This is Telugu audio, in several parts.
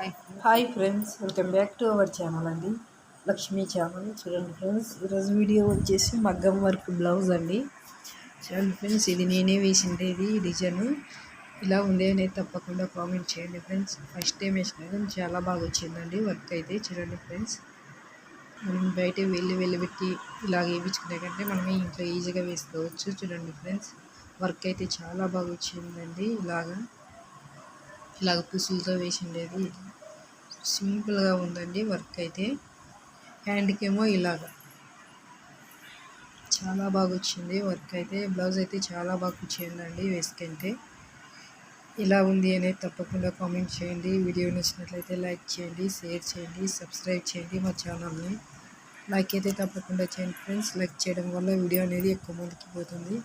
Hi hi friends welcome back to our channel అండి. లక్ష్మీ ఛానల్ చూడండి ఫ్రెండ్స్ ఈరోజు వీడియో వచ్చేసి మగ్గం వర్క్ బ్లౌజ్ అండి. చూడండి ఫ్రెండ్స్ ఇది నేనే వేసిండేది డిజైన్ ఇలా ఉంది అనేది తప్పకుండా కామెంట్ చేయండి ఫ్రెండ్స్ ఫస్ట్ టైం వేసిన చాలా బాగా వచ్చిందండి వర్క్ అయితే. చూడండి ఫ్రెండ్స్ మనం బయట వెళ్ళి వెళ్ళబెట్టి ఇలా వేయించుకునే కంటే మనమే ఇంట్లో ఈజీగా వేసుకోవచ్చు. చూడండి ఫ్రెండ్స్ వర్క్ అయితే చాలా బాగా వచ్చిందండి. ఇలాగా ఇలాగ పుసులతో వేసిండేది సింపుల్గా ఉందండి వర్క్ అయితే. హ్యాండ్కేమో ఇలాగ. చాలా బాగా వచ్చింది వర్క్ అయితే. బ్లౌజ్ అయితే చాలా బాగా వచ్చిందండి వేసుకుంటే. ఇలా ఉంది అనేది తప్పకుండా కామెంట్ చేయండి. వీడియో నచ్చినట్లయితే లైక్ చేయండి షేర్ చేయండి సబ్స్క్రైబ్ చేయండి మా ఛానల్ని. లైక్ అయితే తప్పకుండా చేయండి ఫ్రెండ్స్. లైక్ చేయడం వల్ల వీడియో అనేది ఎక్కువ మందికి పోతుంది.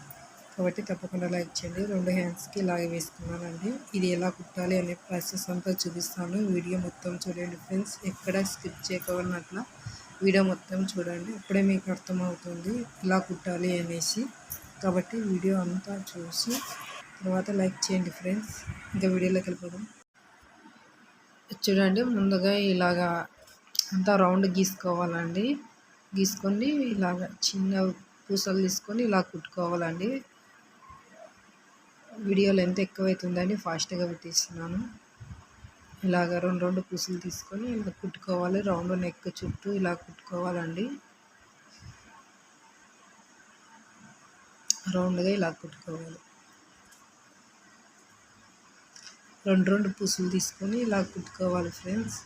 కాబట్టి తప్పకుండా లైక్ చేయండి. రెండు హ్యాండ్స్కి ఇలాగే వేసుకున్నానండి. ఇది ఎలా కుట్టాలి అనే ప్రాసెస్ అంతా చూపిస్తాను. వీడియో మొత్తం చూడండి ఫ్రెండ్స్. ఎక్కడ స్కిప్ చేయకపోయినట్ల వీడియో మొత్తం చూడండి. అప్పుడే మీకు అర్థమవుతుంది ఇలా కుట్టాలి అనేసి. కాబట్టి వీడియో అంతా చూసి తర్వాత లైక్ చేయండి ఫ్రెండ్స్. ఇంకా వీడియోలోకి వెళ్ళిపోదాం. చూడండి ముందుగా ఇలాగా అంతా రౌండ్ గీసుకోవాలండి. గీసుకొని ఇలాగ చిన్న పూసలు తీసుకొని ఇలా కుట్టుకోవాలండి. వీడియో లెంత్ ఎక్కువైతుందని ఫాస్ట్గా పెట్టిస్తున్నాను. ఇలాగ రెండు రెండు పూసులు తీసుకొని ఇలా కుట్టుకోవాలి. రౌండ్ నెక్ చుట్టూ ఇలా కుట్టుకోవాలండి. రౌండ్గా ఇలా కుట్టుకోవాలి. రెండు రెండు పూసులు తీసుకొని ఇలా కుట్టుకోవాలి ఫ్రెండ్స్.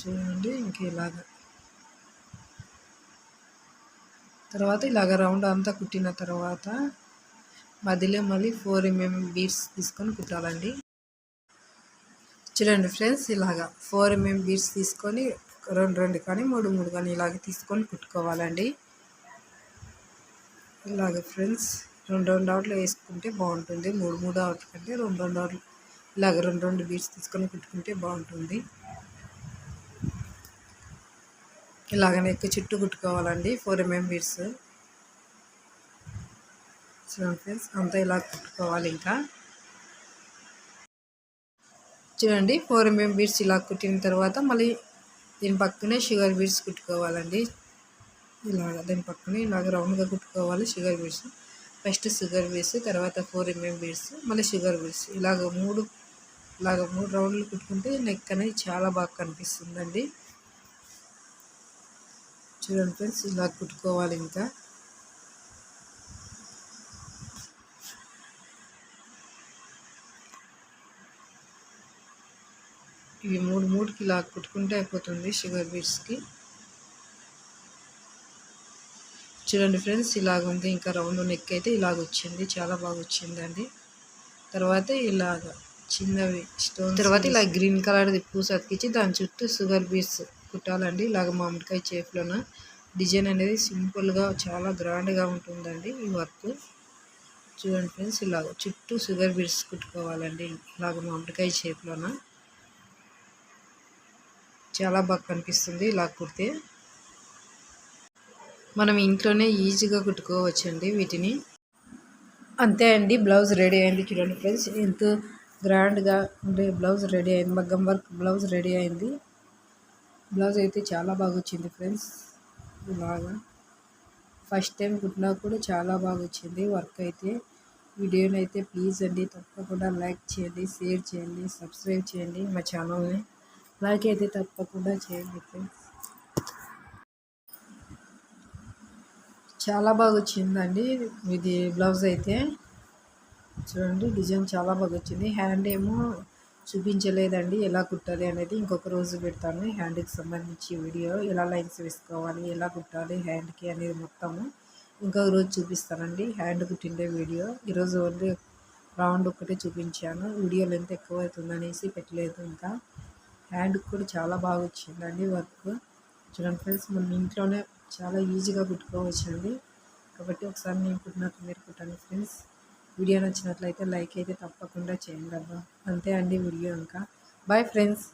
చూడండి ఇంక ఇలాగా. తర్వాత ఇలాగ రౌండ్ అంతా కుట్టిన తర్వాత మధ్యలో మళ్ళీ ఫోర్ ఎంఎం బీడ్స్ తీసుకొని కుట్టాలండి. చూడండి ఫ్రెండ్స్ ఇలాగా ఫోర్ ఎంఎం బీడ్స్ తీసుకొని రెండు రెండు కానీ మూడు మూడు కానీ ఇలాగ తీసుకొని కుట్టుకోవాలండి. ఇలాగ ఫ్రెండ్స్ రెండు రెండు అవుట్లు వేసుకుంటే బాగుంటుంది. మూడు మూడు అవుట్ల కంటే రెండు రెండు అవుట్లు ఇలాగ రెండు రెండు బీడ్స్ తీసుకొని కుట్టుకుంటే బాగుంటుంది. ఇలాగనే ఎక్కువ చుట్టూ కుట్టుకోవాలండి ఫోర్ ఎంఎం బీడ్స్ చూడండి ఫ్రెండ్స్ అంతా ఇలా కుట్టుకోవాలి ఇంకా. చూడండి ఫోర్ ఎంఎం బీడ్స్ ఇలా కుట్టిన తర్వాత మళ్ళీ దీని పక్కనే షుగర్ బీడ్స్ కుట్టుకోవాలండి. ఇలాగ దీని పక్కనే ఇలాగ రౌండ్గా కుట్టుకోవాలి sugar beads first sugar beads తర్వాత ఫోర్ ఎంఎం బీడ్స్ మళ్ళీ షుగర్ బీడ్స్ ఇలాగ మూడు ఇలాగ మూడు రౌండ్లు కుట్టుకుంటే నెక్ అనేది చాలా బాగా కనిపిస్తుందండి. చూడండి ఫ్రెండ్స్ ఇలా కుట్టుకోవాలి ఇంకా. ఇవి మూడు మూడుకి ఇలా కుట్టుకుంటే అయిపోతుంది షుగర్ బీట్స్కి. చూడండి ఫ్రెండ్స్ ఇలాగ ఉంది ఇంకా రౌండ్ నెక్ అయితే ఇలాగ వచ్చింది చాలా బాగా వచ్చిందండి తర్వాత ఇలాగ చిన్నవి స్టోన్ తర్వాత ఇలా గ్రీన్ కలర్ది పూస అతికించి దాని చుట్టూ షుగర్ బీట్స్ కుట్టాలండి. ఇలాగ మామిడికాయ చేపులోన డిజైన్ అనేది సింపుల్గా చాలా గ్రాండ్గా ఉంటుందండి ఈ వర్క్. చూడండి ఫ్రెండ్స్ ఇలాగ చుట్టూ షుగర్ బీడ్స్ కుట్టుకోవాలండి. ఇలాగ మామిడికాయ షేప్లోన చాలా బాగా కనిపిస్తుంది ఇలా కుడితే. మనం ఇంట్లోనే ఈజీగా కుట్టుకోవచ్చండి వీటిని. అంతే అండి బ్లౌజ్ రెడీ అయింది చూడండి ఫ్రెండ్స్. ఎంతో గ్రాండ్గా ఉండే బ్లౌజ్ రెడీ అయింది. మగ్గం వర్క్ బ్లౌజ్ రెడీ అయింది. బ్లౌజ్ అయితే చాలా బాగా వచ్చింది ఫ్రెండ్స్. ఇలాగా ఫస్ట్ టైం కుట్టినా కూడా చాలా బాగా వచ్చింది వర్క్ అయితే. వీడియోని అయితే ప్లీజ్ అండి తప్పకుండా లైక్ చేయండి షేర్ చేయండి సబ్స్క్రైబ్ చేయండి మా ఛానల్ని. లైక్ అయితే తప్పకుండా చేయండి ఫ్రెండ్స్. చాలా బాగా వచ్చిందండి ఇది బ్లౌజ్ అయితే. చూడండి డిజైన్ చాలా బాగా వచ్చింది హ్యాండ్ ఏమో చూపించలేదండి ఎలా కుట్టాలి అనేది ఇంకొక రోజు పెడతాను. హ్యాండ్కి సంబంధించి వీడియో ఎలా లైన్స్ వేసుకోవాలి ఎలా కుట్టాలి హ్యాండ్కి అనేది మొత్తము ఇంకొక రోజు చూపిస్తానండి. హ్యాండ్ కుట్టిండే వీడియో. ఈరోజు ఓన్లీ రౌండ్ ఒకటే చూపించాను. వీడియో లెంత్ ఎక్కువ అవుతుందనేసి పెట్టలేదు ఇంకా. హ్యాండ్కి కూడా చాలా బాగా వచ్చిందండి వర్క్. చూడండి ఫ్రెండ్స్ మన ఇంట్లోనే చాలా ఈజీగా కుట్టుకోవచ్చండి. కాబట్టి ఒకసారి నేను కుట్టినట్టు మీరు కుట్టండి ఫ్రెండ్స్. వీడియో నచ్చినట్లయితే లైక్ అయితే తప్పకుండా చేయండి అబ్బా. అంతే అండి వీడియో ఇంకా. Bye friends